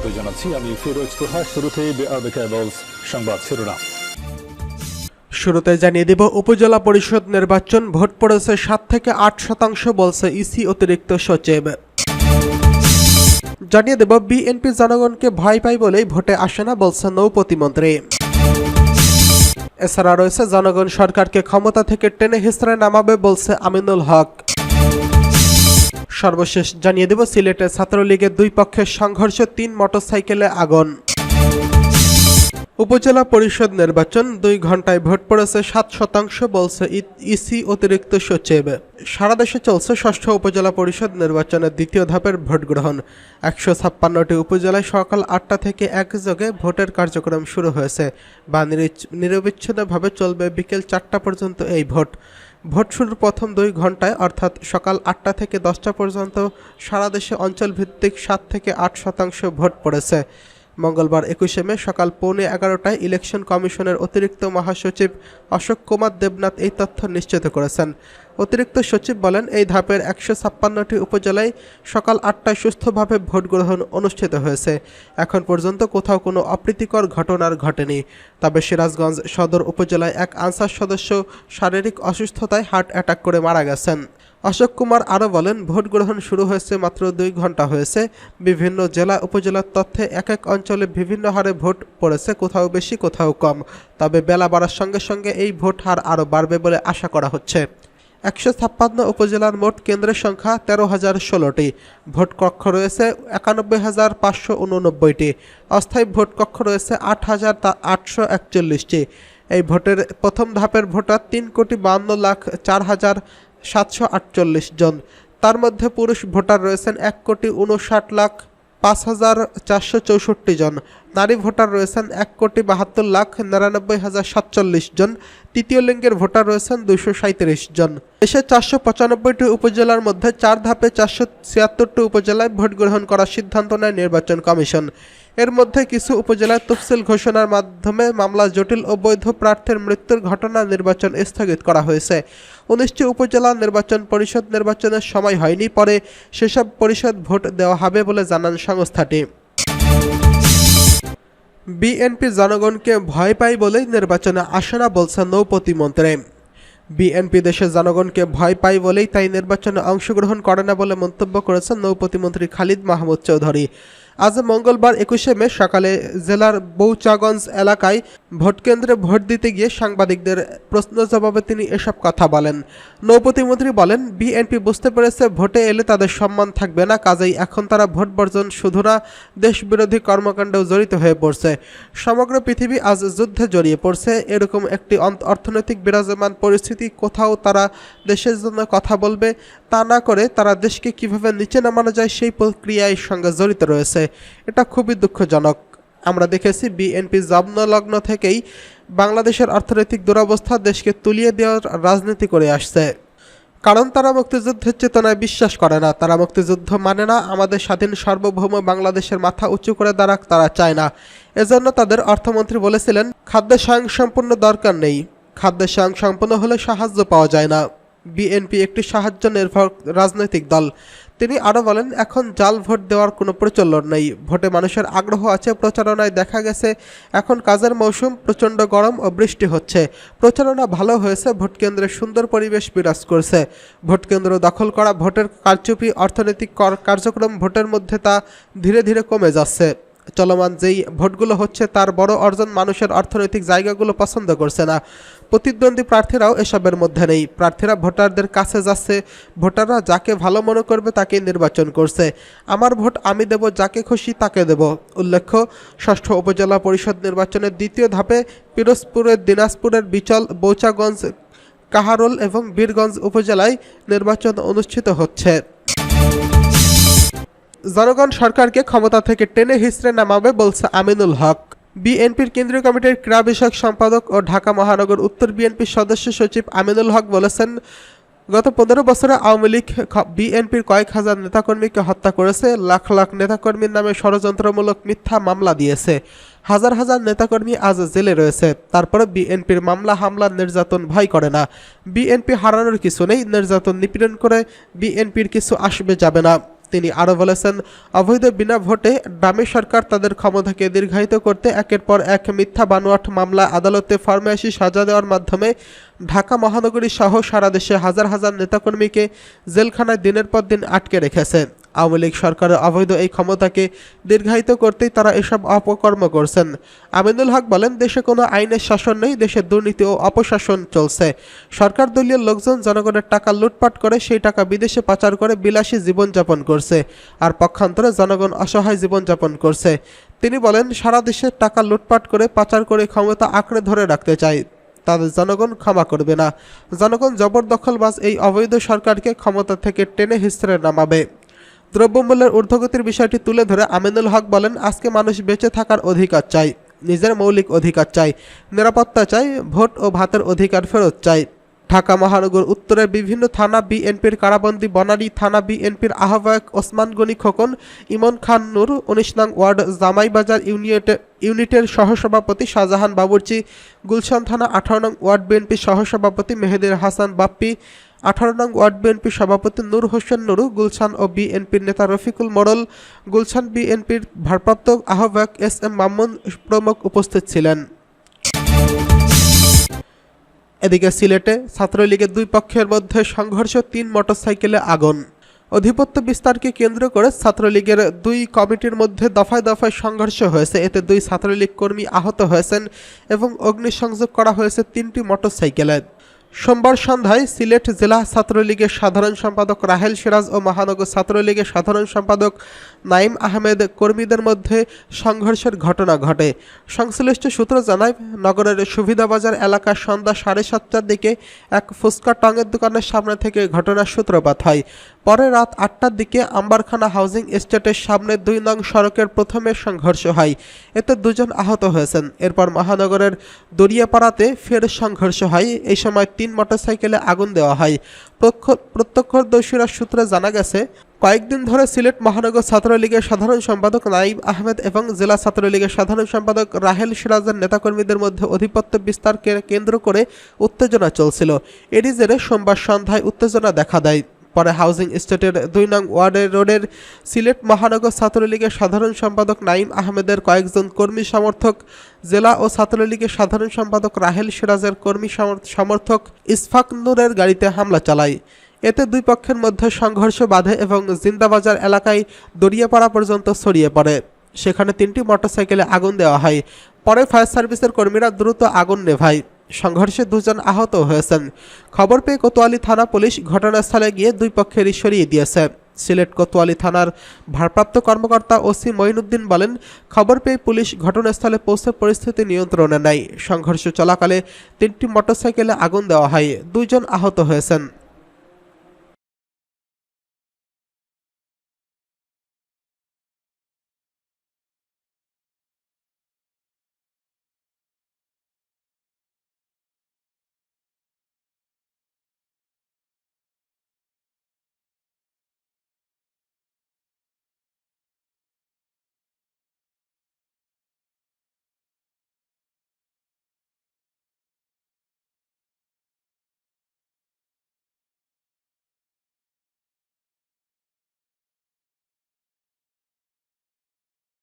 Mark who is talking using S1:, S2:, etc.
S1: স্বাগত জানাচ্ছি। আমি ফিরোজ শুরুতেই কেবলস সংবাদ শিরোনাম।
S2: শুরুতে জানিয়ে দেব, উপজেলা পরিষদ নির্বাচন ভোট পড়েছে সাত থেকে আট শতাংশ, বলছে ইসি অতিরিক্ত সচিব। জানিয়ে দেব, বিএনপি জনগণকে ভয় পায় বলেই ভোটে আসে না, বলছে নৌ প্রতিমন্ত্রী। এছাড়া রয়েছে জনগণ সরকারকে ক্ষমতা থেকে টেনে হিসড়ে নামাবে, বলছে আমিনুল হক। সর্বশেষ জানিয়ে দেব, সিলেটে ছাত্রলীগের দুই পক্ষের সংঘর্ষ তিন মোটরসাইকেলে আগুন। উপজেলা পরিষদ নির্বাচন, দুই ঘন্টায় ভোট পড়েছে সাত শতাংশ, বলছে ইসি অতিরিক্ত সচিব। সারা দেশে চলছে ষষ্ঠ উপজেলা পরিষদ নির্বাচনের দ্বিতীয় ধাপের ভোট গ্রহণ। একশো ছাপ্পান্নটি উপজেলায় সকাল আটটা থেকে একযোগে ভোটের কার্যক্রম শুরু হয়েছে। বা নিরবিচ্ছিন্নভাবে চলবে বিকেল চারটা পর্যন্ত এই ভোট। ভোট শুরুর প্রথম দুই ঘন্টায় অর্থাৎ সকাল আটটা থেকে দশটা পর্যন্ত, সারা দেশে অঞ্চলভিত্তিক সাত থেকে আট শতাংশ ভোট পড়েছে। মঙ্গলবার একুশে মে সকাল পৌনে এগারোটায় ইলেকশন কমিশনের অতিরিক্ত মহাসচিব অশোক কুমার দেবনাথ এই তথ্য নিশ্চিত করেছেন। অতিরিক্ত সচিব বলেন, এই ধাপের একশো ছাপ্পান্নটি উপজেলায় সকাল আটটায় সুস্থভাবে ভোট গ্রহণ অনুষ্ঠিত হয়েছে। এখন পর্যন্ত কোথাও কোনো অপ্রীতিকর ঘটনার ঘটেনি। তবে সিরাজগঞ্জ সদর উপজেলায় এক আনসার সদস্য শারীরিক অসুস্থতায় হার্ট অ্যাটাক করে মারা গেছেন। অশোক কুমার আরও বলেন, ভোট গ্রহণ শুরু হয়েছে মাত্র দুই ঘণ্টা হয়েছে। বিভিন্ন জেলা, উপজেলার তথ্যে এক এক অঞ্চলে বিভিন্ন হারে ভোট পড়েছে, কোথাও বেশি, কোথাও কম। তবে বেলা বাড়ার সঙ্গে সঙ্গে এই ভোট হার আরও বাড়বে বলে আশা করা হচ্ছে। একশো ছাপ্পান্ন উপজেলার মোট কেন্দ্রের সংখ্যা তেরো হাজার ষোলোটি। ভোট কক্ষ রয়েছে একানব্বই হাজার পাঁচশো উননব্বইটি। অস্থায়ী ভোট কক্ষ রয়েছে আট হাজার আটশো একচল্লিশটি। এই ভোটের প্রথম ধাপের ভোটার তিন কোটি বান্ন লাখ চার হাজার সাতশো আটচল্লিশ জন। তার মধ্যে পুরুষ ভোটার রয়েছেন এক কোটি উনষাট লাখ পাঁচ হাজার চারশো চৌষট্টি জন। নারী ভোটার রয়েছেন এক কোটি বাহাত্তর লাখ নিরানব্বই হাজার সাতচল্লিশ জন। তৃতীয় লিঙ্গের ভোটার রয়েছেন দুইশো সাঁত্রিশ জন। দেশের চারশো পঁচানব্বইটি উপজেলার মধ্যে চার ধাপে চারশো ছিয়াত্তরটি উপজেলায় ভোট গ্রহণ করার সিদ্ধান্ত নেয় নির্বাচন কমিশন। এর মধ্যে কিছু উপজেলায় তফসিল ঘোষণার মাধ্যমে মামলা জটিল ও বৈধ প্রার্থীর মৃত্যুর ঘটনা নির্বাচন স্থগিত করা হয়েছে। উনিশটি উপজেলা নির্বাচন পরিষদ নির্বাচনের সময় হয়নি, পরে সেসব পরিষদ ভোট দেওয়া হবে বলে জানান সংস্থাটি। বিএনপি জনগণকে ভয় পাই বলেই নির্বাচনে আসে না বলছেন নৌ প্রতিমন্ত্রী বিএনপি দেশের জনগণকে ভয় পাই বলেই তাই নির্বাচনে অংশগ্রহণ করে না বলে মন্তব্য করেছেন নৌ প্রতিমন্ত্রী খালিদ মাহমুদ চৌধুরী। আজ মঙ্গলবার একুশে মে সকালে জেলার বৌচাগঞ্জ এলাকায় ভোটকেন্দ্রে ভোট দিতে গিয়ে সাংবাদিকদের প্রশ্ন জবাবে তিনি এসব কথা বলেন। নৌ প্রতিমন্ত্রী বলেন, বিএনপি বুঝতে পেরেছে ভোটে এলে তাদের সম্মান থাকবে না, কাজেই এখন তারা ভোট বর্জন শুধু না, দেশবিরোধী কর্মকাণ্ডেও জড়িত হয়ে পড়ছে। সমগ্র পৃথিবী আজ যুদ্ধে জড়িয়ে পড়ছে। এরকম একটি অর্থনৈতিক বিরাজমান পরিস্থিতি কোথাও তারা দেশের জন্য কথা বলবে, তা না করে তারা দেশকে কীভাবে নিচে নামানো যায় সেই প্রক্রিয়ায় সঙ্গে জড়িত রয়েছে। এটা খুবই দুঃখজনক। আমরা দেখেছি বিএনপি জন্মলগ্ন থেকেই বাংলাদেশের অর্থনৈতিক দুরবস্থা দেশকে তুলিয়ে দেওয়ার রাজনীতি করে আসছে। কারণ তারা মুক্তিযুদ্ধের চেতনায় বিশ্বাস করে না। তারা মুক্তিযুদ্ধ মানে না, আমাদের স্বাধীন সার্বভৌম বাংলাদেশের মাথা উঁচু করে দাঁড়াক তারা চায় না। এজন্য তাদের অর্থমন্ত্রী বলেছিলেন, খাদ্য স্বয়ংসম্পূর্ণ দরকার নেই। খাদ্য স্বয়ংসম্পূর্ণ হলে সাহায্য পাওয়া যায় না। বিএনপি একটি সাহায্য নির্ভর রাজনৈতিক দল। তিনি আরও বলেন, এখন জাল ভোট দেওয়ার কোনো প্রচলন নেই। ভোটে মানুষের আগ্রহ আছে, প্রচারণায় দেখা গেছে, এখন কাজের মৌসুম, প্রচণ্ড গরম ও বৃষ্টি হচ্ছে। প্রচারণা ভালো হয়েছে, ভোট কেন্দ্রে সুন্দর পরিবেশ বিরাজ করছে। ভোট কেন্দ্র দখল করা ভোটের কারচুপি, অর্থনৈতিক কর- কার্যক্রম ভোটের মধ্যে তা ধীরে ধীরে কমে যাচ্ছে। চলমান যেই ভোটগুলো হচ্ছে, তার বড় অর্জন মানুষের অর্থনৈতিক জায়গাগুলো পছন্দ করছে না। প্রতিদ্বন্দ্বী প্রার্থীরাও এসবের মধ্যে নেই। প্রার্থীরা ভোটারদের কাছে যাচ্ছে। ভোটাররা যাকে ভালো মনে করবে তাকে নির্বাচন করছে। আমার ভোট আমি দেব, যাকে খুশি তাকে দেব। উল্লেখ্য, ষষ্ঠ উপজেলা পরিষদ নির্বাচনের দ্বিতীয় ধাপে পিরোজপুরের দিনাজপুরের বিচল, বৌচাগঞ্জ, কাহারোল এবং বীরগঞ্জ উপজেলায় নির্বাচন অনুষ্ঠিত হচ্ছে। জনগণ সরকারকে ক্ষমতা থেকে টেনে হিসড়ে নামাবে, বলছে আমিনুল হক। বিএনপির কেন্দ্রীয় কমিটির ক্রীড়া বিষয়ক সম্পাদক ও ঢাকা মহানগর উত্তর বিএনপির সদস্য সচিব আমিনুল হক বলেছেন, গত পনেরো বছরে আওয়ামী লীগ বিএনপির কয়েক হাজার নেতাকর্মীকে হত্যা করেছে, লাখ লাখ নেতাকর্মীর নামে ষড়যন্ত্রমূলক মিথ্যা মামলা দিয়েছে। হাজার হাজার নেতাকর্মী আজ জেলে রয়েছে, তারপরে বিএনপির মামলা হামলা নির্যাতন ভয় করে না। বিএনপি হারানোর কিছু নেই, নির্যাতন নিপীড়ন করে বিএনপির কিছু আসবে যাবে না। তিনি আরও বলেছেন, অবৈধ বিনা ভোটে ডামি সরকার তাদের ক্ষমতাকে দীর্ঘায়িত করতে একের পর এক মিথ্যা বানোয়াট মামলা আদালতে ফরমায়েশি সাজা দেওয়ার মাধ্যমে ঢাকা মহানগরী সহ সারা দেশে হাজার হাজার নেতাকর্মীকে জেলখানায় দিনের পর দিন আটকে রেখেছে। আওয়ামী লীগ সরকারের অবৈধ এই ক্ষমতাকে দীর্ঘায়িত করতেই তারা এসব অপকর্ম করছেন। আমিনুল হক বলেন, দেশে কোনো আইনের শাসন নেই দেশে দুর্নীতি ও অপশাসন চলছে। সরকার দলীয় লোকজন জনগণের টাকা লুটপাট করে, সেই টাকা বিদেশে পাচার করে বিলাসী জীবনযাপন করছে আর পক্ষান্তরে জনগণ অসহায় জীবনযাপন করছে। তিনি বলেন, সারা দেশের টাকা লুটপাট করে, পাচার করে ক্ষমতা আঁকড়ে ধরে রাখতে চায় তাদের জনগণ ক্ষমা করবে না। জনগণ জবরদখলবাজ এই অবৈধ সরকারকে ক্ষমতা থেকে টেনে হিস্ত্রে নামাবে। দ্রব্যমূল্যের ঊর্ধ্বগতির বিষয়টি তুলে ধরে আমিনুল হক বলেন, আজকে মানুষ বেঁচে থাকার অধিকার চাই, নিজের মৌলিক অধিকার চাই, নিরাপত্তা চাই, ভোট ও ভাতের অধিকার ফেরত চাই। ঢাকা মহানগর উত্তরের বিভিন্ন থানা বিএনপির কারাবন্দি বনানী থানা বিএনপির আহ্বায়ক ওসমান গনি খোকন, ইমন খান নূর, উনিশ নং ওয়ার্ড জামাইবাজার ইউনিটের ইউনিটের সহসভাপতি শাহজাহান বাবুর্চি, গুলশান থানা আঠারো নং ওয়ার্ড বিএনপি সহসভাপতি মেহেদির হাসান বাপ্পি আঠারো নং ওয়ার্ড বিএনপি সভাপতি নূর হোসেন নুরু, গুলশান ও বিএনপির নেতা রফিকুল মোড়ল গুলশান বিএনপির ভারপ্রাপ্ত আহ্বায়ক এস এম মামুন প্রমুখ উপস্থিত ছিলেন। এদিকে সিলেটে ছাত্রলীগের দুই পক্ষের মধ্যে সংঘর্ষ, তিন মোটরসাইকেলে আগুন। অধিপত্য বিস্তারকে কেন্দ্র করে ছাত্রলীগের দুই কমিটির মধ্যে দফায় দফায় সংঘর্ষ হয়েছে। এতে দুই ছাত্রলীগ কর্মী আহত হয়েছেন এবং অগ্নিসংযোগ করা হয়েছে তিনটি মোটরসাইকেলে। সোমবার সন্ধ্যায় সিলেট জেলা ছাত্রলীগের সাধারণ সম্পাদক রাহেল সিরাজ ও মহানগর ছাত্রলীগের সাধারণ সম্পাদক নাইম আহমেদ কর্মীদের মধ্যে সংঘর্ষের ঘটনা ঘটে। সংশ্লিষ্ট সূত্র জানায়, নগরের সুবিধাবাজার এলাকার সন্ধ্যা সাড়ে সাতটার দিকে এক ফুচকা টঙের দোকানের সামনে থেকে ঘটনার সূত্রপাত হয়। পরে রাত আটটার দিকে আম্বারখানা হাউজিং এস্টেটের সামনে দুই নং সড়কের প্রথমে সংঘর্ষ হয়। এতে দুজন আহত হয়েছেন। এরপর মহানগরের দরিয়াপাড়াতে ফের সংঘর্ষ হয়। এই সময় তিন মোটরসাইকেলে আগুন দেওয়া হয়। প্রত্যক্ষদর্শীরা সূত্রে জানা গেছে, কয়েকদিন ধরে সিলেট মহানগর ছাত্রলীগের সাধারণ সম্পাদক নাইব আহমেদ এবং জেলা ছাত্রলীগের সাধারণ সম্পাদক রাহেল সিরাজের নেতাকর্মীদের মধ্যে আধিপত্য বিস্তারকে কেন্দ্র করে উত্তেজনা চলছিল। এরই জেরে সোমবার সন্ধ্যায় উত্তেজনা দেখা দেয়। পরে হাউজিং এস্টেটের দুই নং ওয়ার্ডের রোডের সিলেট মহানগর ছাত্রলীগের সাধারণ সম্পাদক নাইম আহমেদের কয়েকজন কর্মী সমর্থক, জেলা ও ছাত্রলীগের সাধারণ সম্পাদক রাহেল সিরাজের কর্মী সমর্থক ইসফাক নূরের গাড়িতে হামলা চালায়। এতে দুই পক্ষের মধ্যে সংঘর্ষ বাধে এবং জিন্দাবাজার এলাকায় দরিয়াপাড়া পর্যন্ত ছড়িয়ে পড়ে। সেখানে তিনটি মোটরসাইকেলে আগুন দেওয়া হয়। পরে ফায়ার সার্ভিসের কর্মীরা দ্রুত আগুন নেভায়। সংঘর্ষে দুজন আহত হয়েছেন। খবর পেয়ে কোতোয়ালি থানা পুলিশ ঘটনাস্থলে গিয়ে দুই পক্ষেরই সরিয়ে দিয়েছে। সিলেট কোতোয়ালি থানার ভারপ্রাপ্ত কর্মকর্তা ওসি মঈনুদ্দিন বলেন, খবর পেয়ে পুলিশ ঘটনাস্থলে পৌঁছে পরিস্থিতি নিয়ন্ত্রণে নেয়। সংঘর্ষ চলাকালে তিনটি মোটরসাইকেলে আগুন দেওয়া হয়। দুইজন আহত হয়েছেন।